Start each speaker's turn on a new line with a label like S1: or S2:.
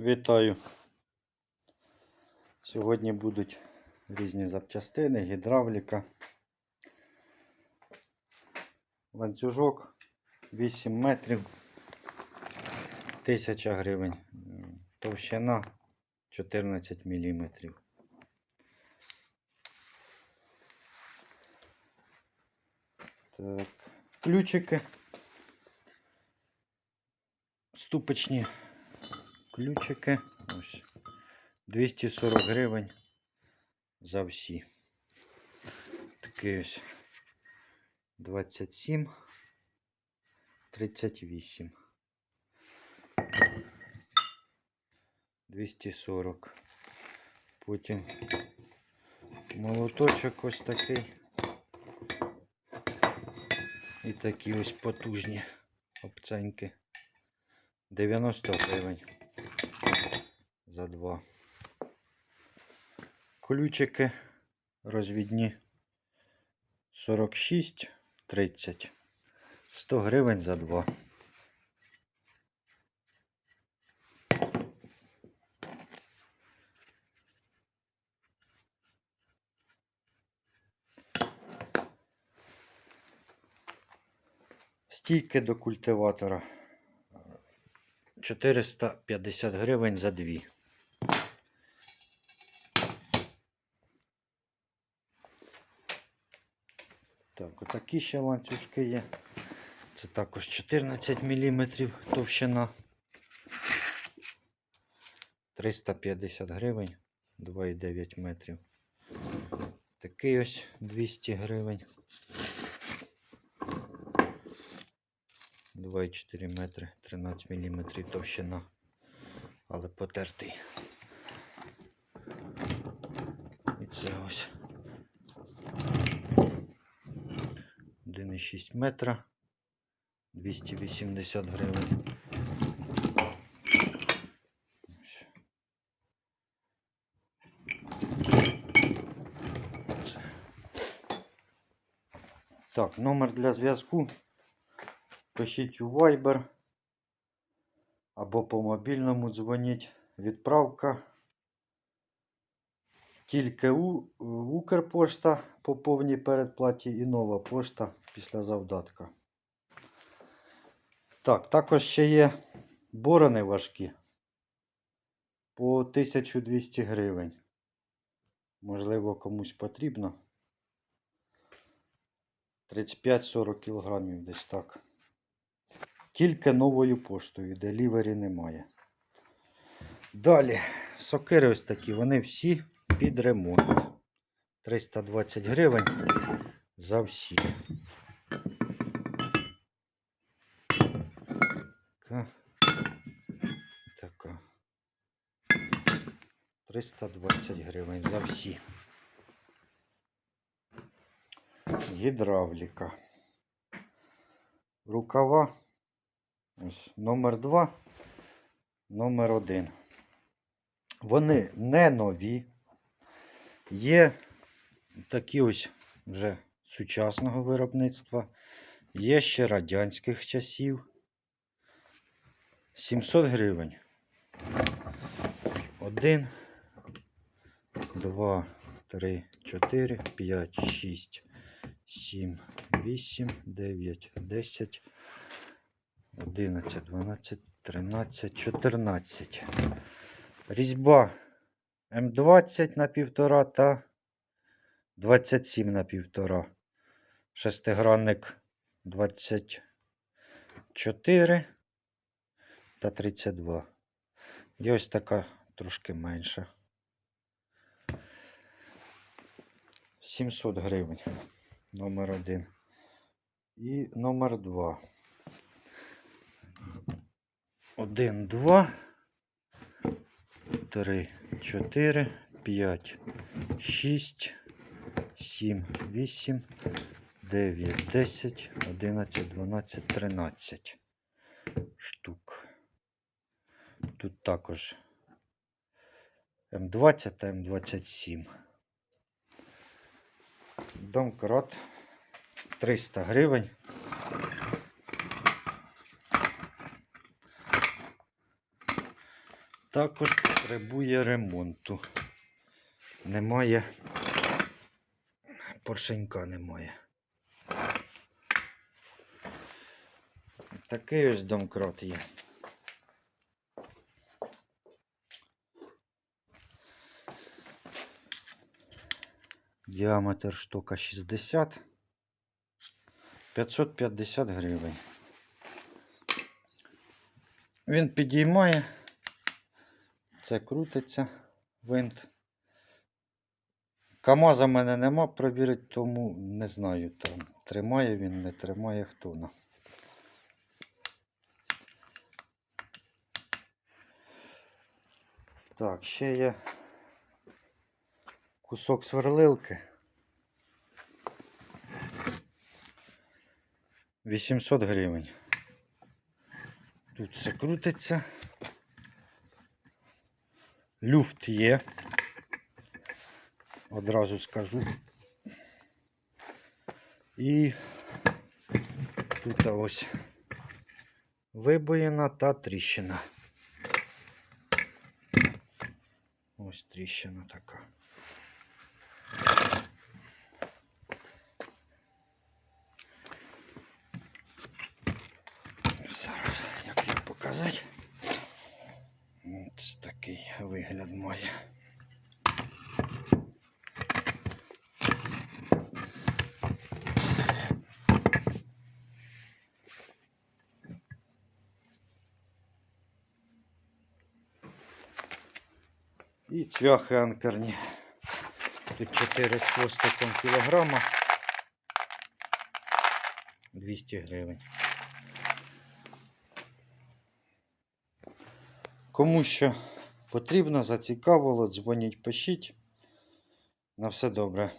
S1: Вітаю. Сьогодні будуть різні запчастини, гідравліка. Ланцюжок 8 метрів 1000 гривень. Товщина 14 міліметрів. Так, ключики. Ступочні ключики. Ось. 240 гривень за всі. Такий ось 27, 38. 240. Потім молоточок ось такий. І такі ось потужні обценьки. 90 гривень за два. Ключики розвідні 46 30. 100 гривень за два. Стійки до культиватора 450 гривень за дві. Так, отакі ще ланцюжки є. Це також 14 мм товщина. 350 гривень, 2,9 метрів. Такий ось 200 гривень. 2,4 метри, 13 мм товщина, але потертий. І це ось 1,6 метра, 280 гривень. Так, номер для зв'язку. Пишіть у Viber або по мобільному дзвоніть. Відправка. Тільки у, Укрпошта по повній передплаті і нова пошта після завдатка. Так, також ще є борони важкі по 1200 гривень. Можливо, комусь потрібно. 35-40 кілограмів десь так. Тільки новою поштою, делівері немає. Далі, сокири ось такі, вони всі під ремонт. 320 гривень за всі. 320 гривень за всі. Гідравліка. Рукава. Ось номер 2, номер 1. Вони не нові. Є такі ось вже сучасного виробництва. Є ще радянських часів. 700 гривень. 1, 2, 3, 4, 5, 6, 7, 8, 9, 10. 11, 12, 13, 14. Різьба М20 на 1,5 та 27 на 1,5. Шестигранник 24 та 32. І ось така трошки менша. 700 гривень. Номер один. І номер два. Один, два, три, чотири, п'ять, шість, сім, вісім, дев'ять, десять, одинадцять, дванадцять, тринадцять штук. Тут також М20 та М27. Домкрат 300 гривень. Також потребує ремонту. Немає. Поршенька немає. Такий ось домкрат є. Діаметр штука 60. 550 гривень. Він підіймає. Це крутиться винт. КАМАЗа в мене нема провірити, тому не знаю там. Тримає він, не тримає хто на. Так, ще є кусок сверлилки. 800 гривень. Тут все крутиться. Люфт є. Одразу скажу. І тут ось вибоїна та тріщина. Ось тріщина така. Показати. Ось такий вигляд має. І цвяхи анкерні. Тут 4 з хвостиком кілограма. 200 гривень. Кому що потрібно, зацікавило, дзвоніть, пишіть. На все добре.